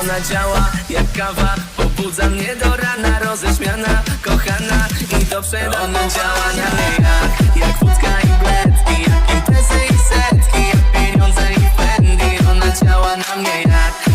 Ona działa jak kawa Pobudza mnie do rana Roześmiana, kochana I do przedana Ona działa na lejach Jak jak wódka i bledki Jak imprezy i setki Jak pieniądze i fendi Ona działa na mnie jak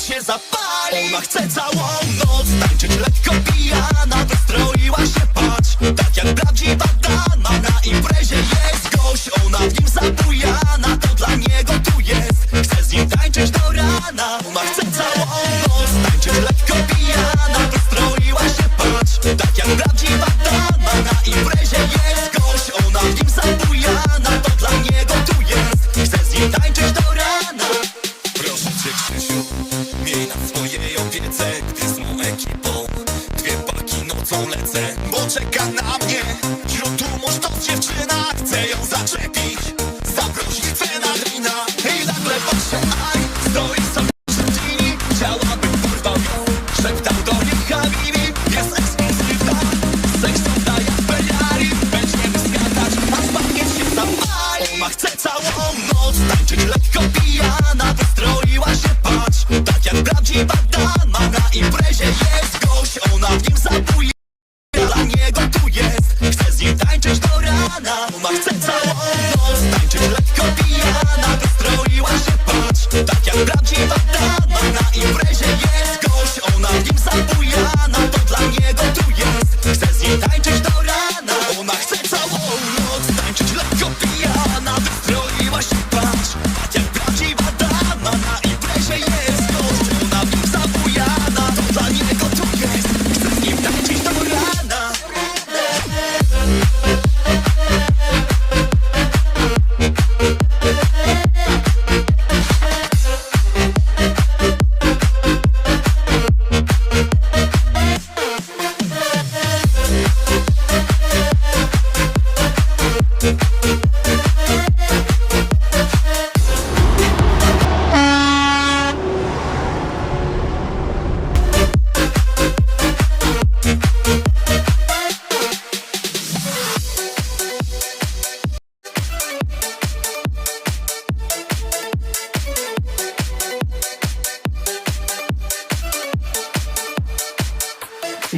się zapali. Ona chce całą noc tańczyć lekko pijana Let's go.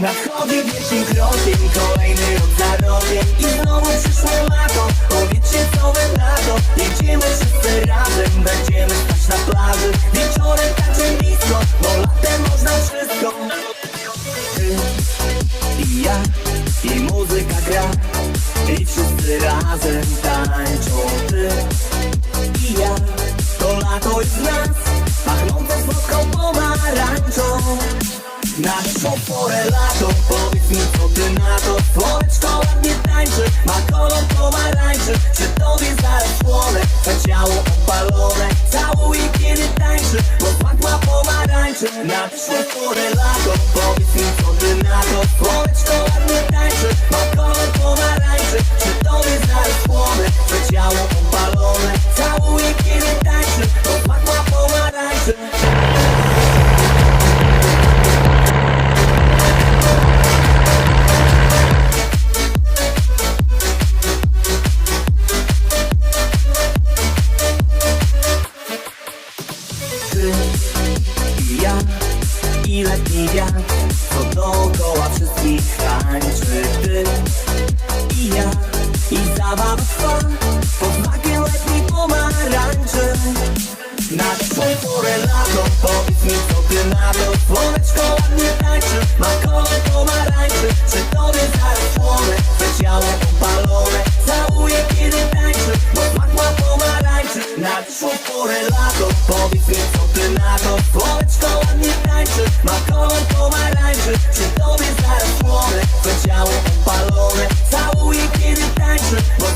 Nadchodzi wiecznie krokiem, kolejny rok za rokiem I znowu przyszłe lato, powietrze nowe lato. Jedziemy wszyscy razem, będziemy stać na plaży. Wieczorem także blisko, bo latem można wszystko. Ty i ja, i muzyka gra. I wszyscy razem tańczą. Ty i ja, to lato jest nas Pachnące słodką pomarańczą. Na naszą porę lato? Powiedz mi co ty na to? Słoneczko ładnie tańczy Ma kolor pomarańczy. Czy tobie zaraz płonę Tobie zaraz słone, to ciało opalone. Całuję kiedy tańczę, bo